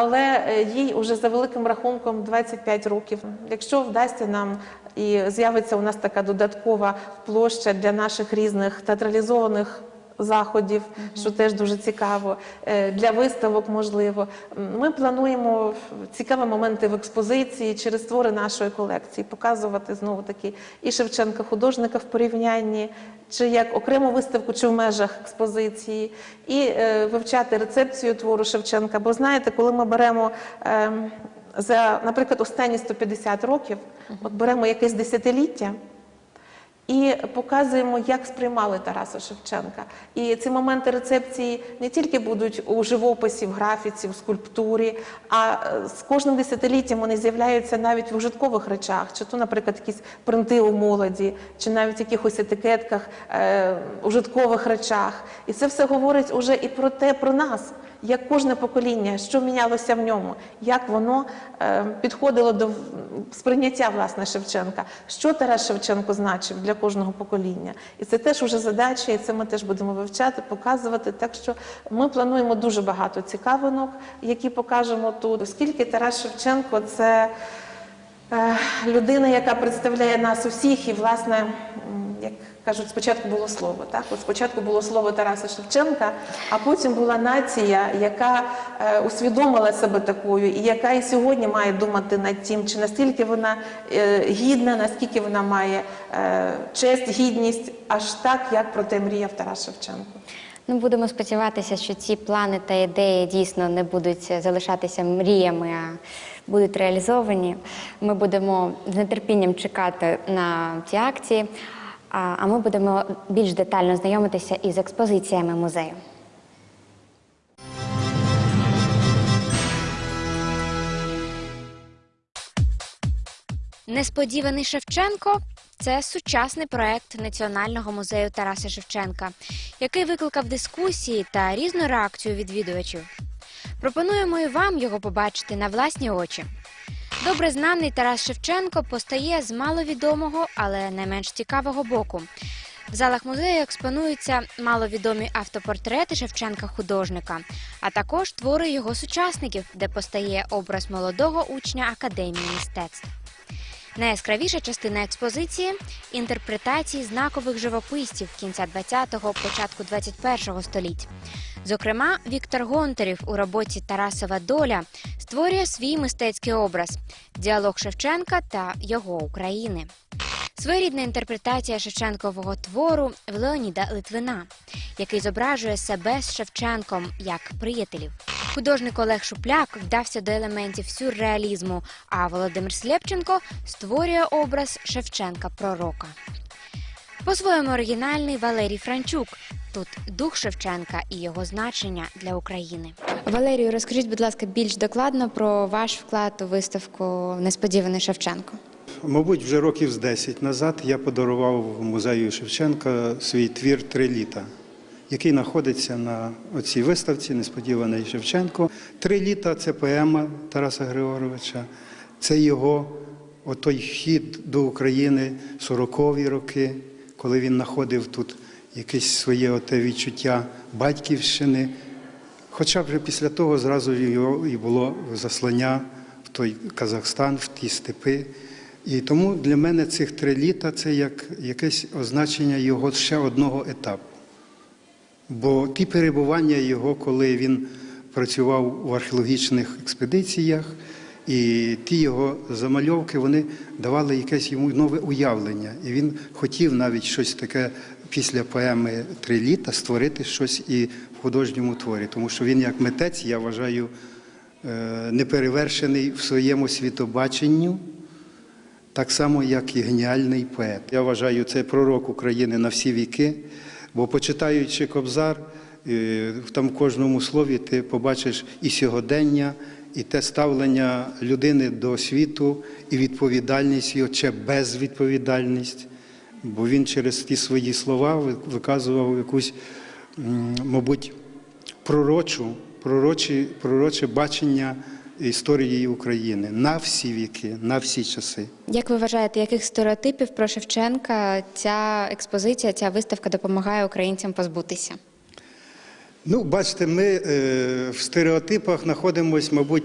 Але е, їй уже за великим рахунком 25 років. Якщо вдасться нам і з'явиться у нас така додаткова площа для наших різних театралізованих заходів, що теж дуже цікаво, е, для виставок можливо. Ми плануємо цікаві моменти в експозиції через твори нашої колекції, показувати знову таки і Шевченка художника в порівнянні, чи як окрему виставку, чи в межах експозиції, і е, вивчати рецепцію твору Шевченка. Бо знаєте, коли ми беремо. ем, за, наприклад, останні 150 років, от беремо якесь десятиліття, і показуємо, як сприймали Тараса Шевченка. І ці моменти рецепції не тільки будуть у живописі, в графіці, в скульптурі, а е, з кожним десятиліттям вони з'являються навіть в ужиткових речах, чи то, наприклад, якісь принти у молоді, чи навіть якихось етикетках, е, ужиткових речах. І це все говорить уже і про те, про нас. Як кожне покоління, що мінялося в ньому, як воно е, підходило до сприйняття власне Шевченка, що Тарас Шевченко значив для кожного покоління. І це теж вже задача, і це ми теж будемо вивчати, показувати. Так що ми плануємо дуже багато цікавинок, які покажемо тут, оскільки Тарас Шевченко це е, людина, яка представляє нас усіх, і власне, як кажуть, спочатку було слово. Так, от спочатку було слово Тараса Шевченка, а потім була нація, яка е, усвідомила себе такою, і яка і сьогодні має думати над тим, чи настільки вона е, гідна, наскільки вона має е, честь, гідність, аж так, як про те мріяв Тарас Шевченко. Ну, будемо сподіватися, що ці плани та ідеї дійсно не будуть залишатися мріями, а будуть реалізовані. Ми будемо з нетерпінням чекати на ці акції, а ми будемо більш детально знайомитися із експозиціями музею. Несподіваний Шевченко це сучасний проект Національного музею Тараса Шевченка, який викликав дискусії та різну реакцію відвідувачів. Пропонуємо і вам його побачити на власні очі. Добре знаний Тарас Шевченко постає з маловідомого, але не менш цікавого боку. В залах музею експонуються маловідомі автопортрети Шевченка художника, а також твори його сучасників, де постає образ молодого учня Академії мистецтв. Найяскравіша частина експозиції інтерпретації знакових живописців кінця 20-го, початку 21-го століть. Зокрема, Віктор Гонтарів у роботі Тарасова доля створює свій мистецький образ діалог Шевченка та його України. Своєрідна інтерпретація Шевченкового твору в Леоніда Литвина, який зображує себе з Шевченком як приятелів. Художник Олег Шупляк вдався до елементів сюрреалізму, а Володимир Слєпченко створює образ Шевченка пророка. По-своєму оригінальний Валерій Франчук. Тут дух Шевченка і його значення для України. Валерію, розкажіть, будь ласка, більш докладно про ваш вклад у виставку Несподіваний Шевченко. Мабуть, вже років з 10 назад я подарував музею Шевченка свій твір Три літа, який знаходиться на цій виставці Несподіваний Шевченко. Три літа це поема Тараса Григоровича, це його отой хід до України 40-ві роки, коли він знаходив тут якесь своє оте відчуття батьківщини. Хоча вже після того зразу його і було заслання в той Казахстан, в ті степи. І тому для мене цих три літа це як якесь означення його ще одного етапу. Бо ті перебування його, коли він працював в археологічних експедиціях, і ті його замальовки, вони давали якесь йому нове уявлення. І він хотів навіть щось таке після поеми Три літа створити щось і в художньому творі. Тому що він, як митець, я вважаю, е, неперевершений в своєму світобаченню так само, як і геніальний поет. Я вважаю, це пророк України на всі віки, бо почитаючи Кобзар, е, там в кожному слові ти побачиш і сьогодення, і те ставлення людини до світу, і відповідальність його, чи безвідповідальність. Бо він через ті свої слова виказував якусь, мабуть, пророчу, пророчі, пророче бачення історії України на всі віки, на всі часи. Як ви вважаєте, яких стереотипів про Шевченка ця експозиція, ця виставка допомагає українцям позбутися? Ну, бачите, ми е, в стереотипах знаходимося, мабуть,